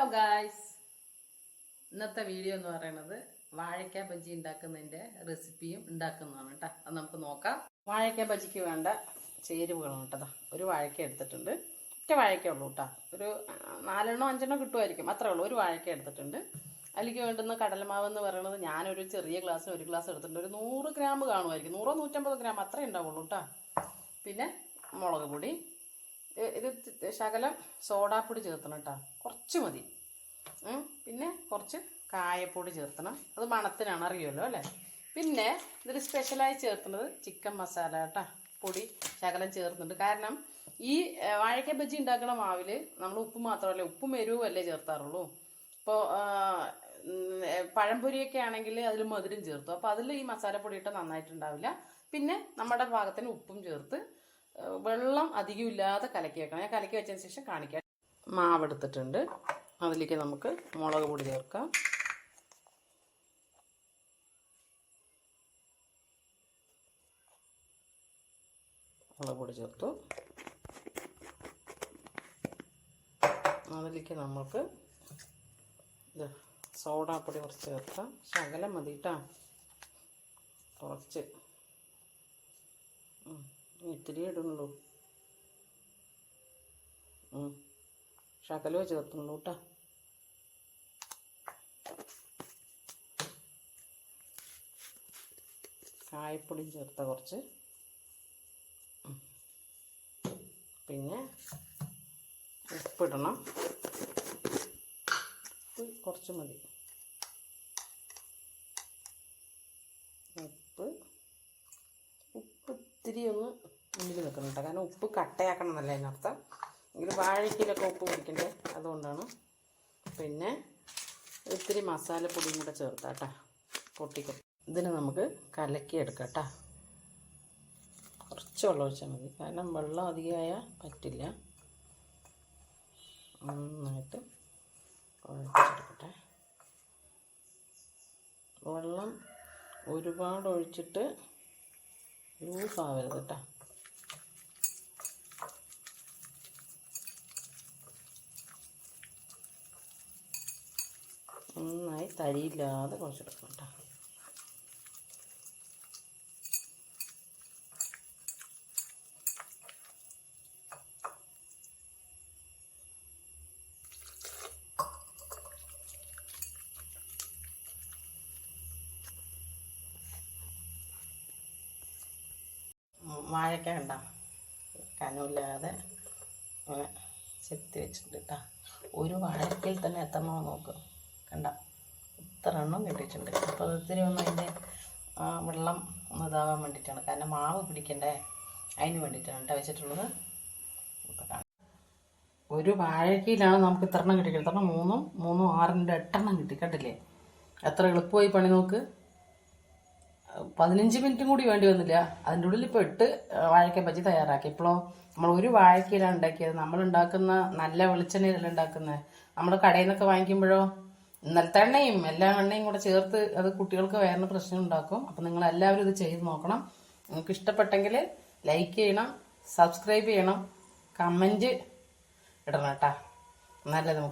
Hello guys ഇന്നത്തെ video എന്ന് പറയുന്നത് വാഴയ്ക്ക ബജ്ജി ഉണ്ടാക്കുന്നതിന്റെ റെസിപ്പിയും ഉണ്ടാക്കുന്നതാണ് കേട്ടോ അത് നമുക്ക് നോക്കാം. വാഴയ്ക്ക ബജ്ജിക്ക് വേണ്ട ചേരുവകളാണ് കേട്ടോ ഒരു വാഴയ്ക്ക എടുത്തിട്ടുണ്ട്. ഒറ്റ വാഴയ്ക്ക ഉള്ളൂ കേട്ടോ ഒരു നാലെണ്ണോ അഞ്ചെണ്ണോ കിട്ടുമായിരിക്കും. അത്രേ ഉള്ളൂ. ഒരു വാഴയ്ക്ക എടുത്തിട്ടുണ്ട്. അതിലേക്ക് വേണ്ടുന്ന കടലമാവ് എന്ന് പറയുന്നത് ഞാനൊരു ചെറിയ ഗ്ലാസ്സിന് ഒരു ഗ്ലാസ് എടുത്തിട്ടുണ്ട്. ഒരു നൂറ് ഗ്രാം കാണുമായിരിക്കും. നൂറോ നൂറ്റമ്പത് ഗ്രാം അത്രേ ഉണ്ടാവുള്ളൂ കേട്ടോ പിന്നെ മുളക് പൊടി ഇത് ശകലം സോഡാപ്പൊടി ചേർത്തണം കേട്ടോ. കുറച്ച് മതി. പിന്നെ കുറച്ച് കായപ്പൊടി ചേർത്തണം. അത് മണത്തിനാണ് അറിയുമല്ലോ അല്ലേ? പിന്നെ ഇതിൽ സ്പെഷ്യലായി ചേർക്കുന്നത് ചിക്കൻ മസാല കേട്ടോ. പൊടി ശകലം ചേർക്കുന്നുണ്ട് കാരണം ഈ വാഴക്ക ബജ്ജി ഉണ്ടാക്കുന്ന മാവിൽ നമ്മൾ ഉപ്പ് മാത്രമല്ല ഉപ്പും എരിവും അല്ലേ ചേർത്താറുള്ളൂ ഇപ്പോൾ പഴംപൊരിയൊക്കെ ആണെങ്കിൽ അതിൽ മധുരം ചേർത്തു. അപ്പോൾ അതിൽ ഈ മസാലപ്പൊടി ഇട്ട് നന്നായിട്ടുണ്ടാവില്ല. പിന്നെ നമ്മുടെ പാകത്തിന് ഉപ്പും ചേർത്ത് വെള്ളം അധികം ഇല്ലാതെ കലക്കി വെക്കണം ഞാൻ കലക്കി വെച്ചതിന് ശേഷം കാണിക്കാം. മാവ് എടുത്തിട്ടുണ്ട്. അതിലേക്ക് നമുക്ക് മുളക് പൊടി ചേർക്കാം. മുളക് പൊടി ചേർത്തു. അതിലേക്ക് നമുക്ക് സോഡാപ്പൊടി കുറച്ച് ചേർക്കാം. ശകലം മതി കേട്ടോ കുറച്ച്. ഇത്തിരി ഇടുന്നുള്ളൂ. ശകലോ ചേർത്തുള്ളൂ കേട്ടോ. കായപ്പൊടി ചേർത്ത കുറച്ച്. പിന്നെ ഉപ്പിടണം. ഉപ്പ് കുറച്ച് മതി. ഉപ്പ്. ഉപ്പ് ഇത്തിരി ഒന്ന് മുന്നിൽ നിൽക്കുന്നുണ്ട് കാരണം ഉപ്പ് കട്ടയാക്കണം എന്നല്ല അതിനർത്ഥം. എങ്കിൽ വാഴയ്ക്കയിലൊക്കെ ഉപ്പ് പിടിക്കണ്ടേ? അതുകൊണ്ടാണ്. പിന്നെ ഇത്തിരി മസാലപ്പൊടിയും കൂടെ ചേർത്താട്ടാ പൊട്ടിക്കും. ഇതിന് നമുക്ക് കലക്കി എടുക്കാം കേട്ടോ. കുറച്ച് വെള്ളം ഒഴിച്ചാൽ മതി. കാരണം വെള്ളം അധികമായാൽ പറ്റില്ല. നന്നായിട്ട് കുഴച്ചെടുക്കട്ടെ വെള്ളം ഒരുപാട് ഒഴിച്ചിട്ട് ലൂസ് ആവരുത് കേട്ടോ. തരിയില്ലാതെ കുഴച്ചെടുക്കണം കേട്ടോ വാഴക്ക കണ്ട കനമില്ലാതെ ചെത്തി വെച്ചിട്ടുണ്ട് കേട്ടോ ഒരു വാഴക്കയിൽ തന്നെ എത്തണോ നോക്ക്. കണ്ട? ഇത്ര എണ്ണം കിട്ടിയിട്ടുണ്ട്. അപ്പോൾ ഒത്തിരി ഒന്ന് അതിന്റെ വെള്ളം ഒന്ന് ഇതാവാൻ വേണ്ടിയിട്ടാണ്. കാരണം മാവ് പിടിക്കണ്ടേ? അതിന് വേണ്ടിയിട്ടാണ് കേട്ടോ വെച്ചിട്ടുള്ളത്. ഒരു വാഴക്കയിലാണ് നമുക്ക് ഇത്ര എണ്ണം കിട്ടിയത് കിട്ടണം മൂന്നും മൂന്നും ആറിന്റെ എട്ടെണ്ണം കിട്ടി. കണ്ടില്ലേ? എത്ര എളുപ്പമായി പണി നോക്ക്. പതിനഞ്ച് മിനിറ്റും കൂടി വേണ്ടി വന്നില്ല. അതിന്റെ ഉള്ളിൽ ഇപ്പോൾ എട്ട് വാഴയ്ക്ക പറ്റി തയ്യാറാക്കി. ഇപ്പോഴോ നമ്മൾ ഒരു വാഴക്കയിലാണ് ഉണ്ടാക്കിയത്. നമ്മൾ ഉണ്ടാക്കുന്ന നല്ല വെളിച്ചെണ്ണയിലല്ല ഉണ്ടാക്കുന്നത്. നമ്മൾ കടയിൽ നിന്നൊക്കെ വാങ്ങിക്കുമ്പോഴോ ഇന്നലത്തെ എണ്ണയും എല്ലാ എണ്ണയും കൂടെ ചേർത്ത് അത് കുട്ടികൾക്ക് വേറെ പ്രശ്നം ഉണ്ടാക്കും. അപ്പം നിങ്ങൾ എല്ലാവരും ഇത് ചെയ്ത് നോക്കണം. നിങ്ങൾക്ക് ഇഷ്ടപ്പെട്ടെങ്കിൽ ലൈക്ക് ചെയ്യണം സബ്സ്ക്രൈബ് ചെയ്യണം കമന്റ് ഇടണം കേട്ടാ. നല്ലത് നമുക്ക്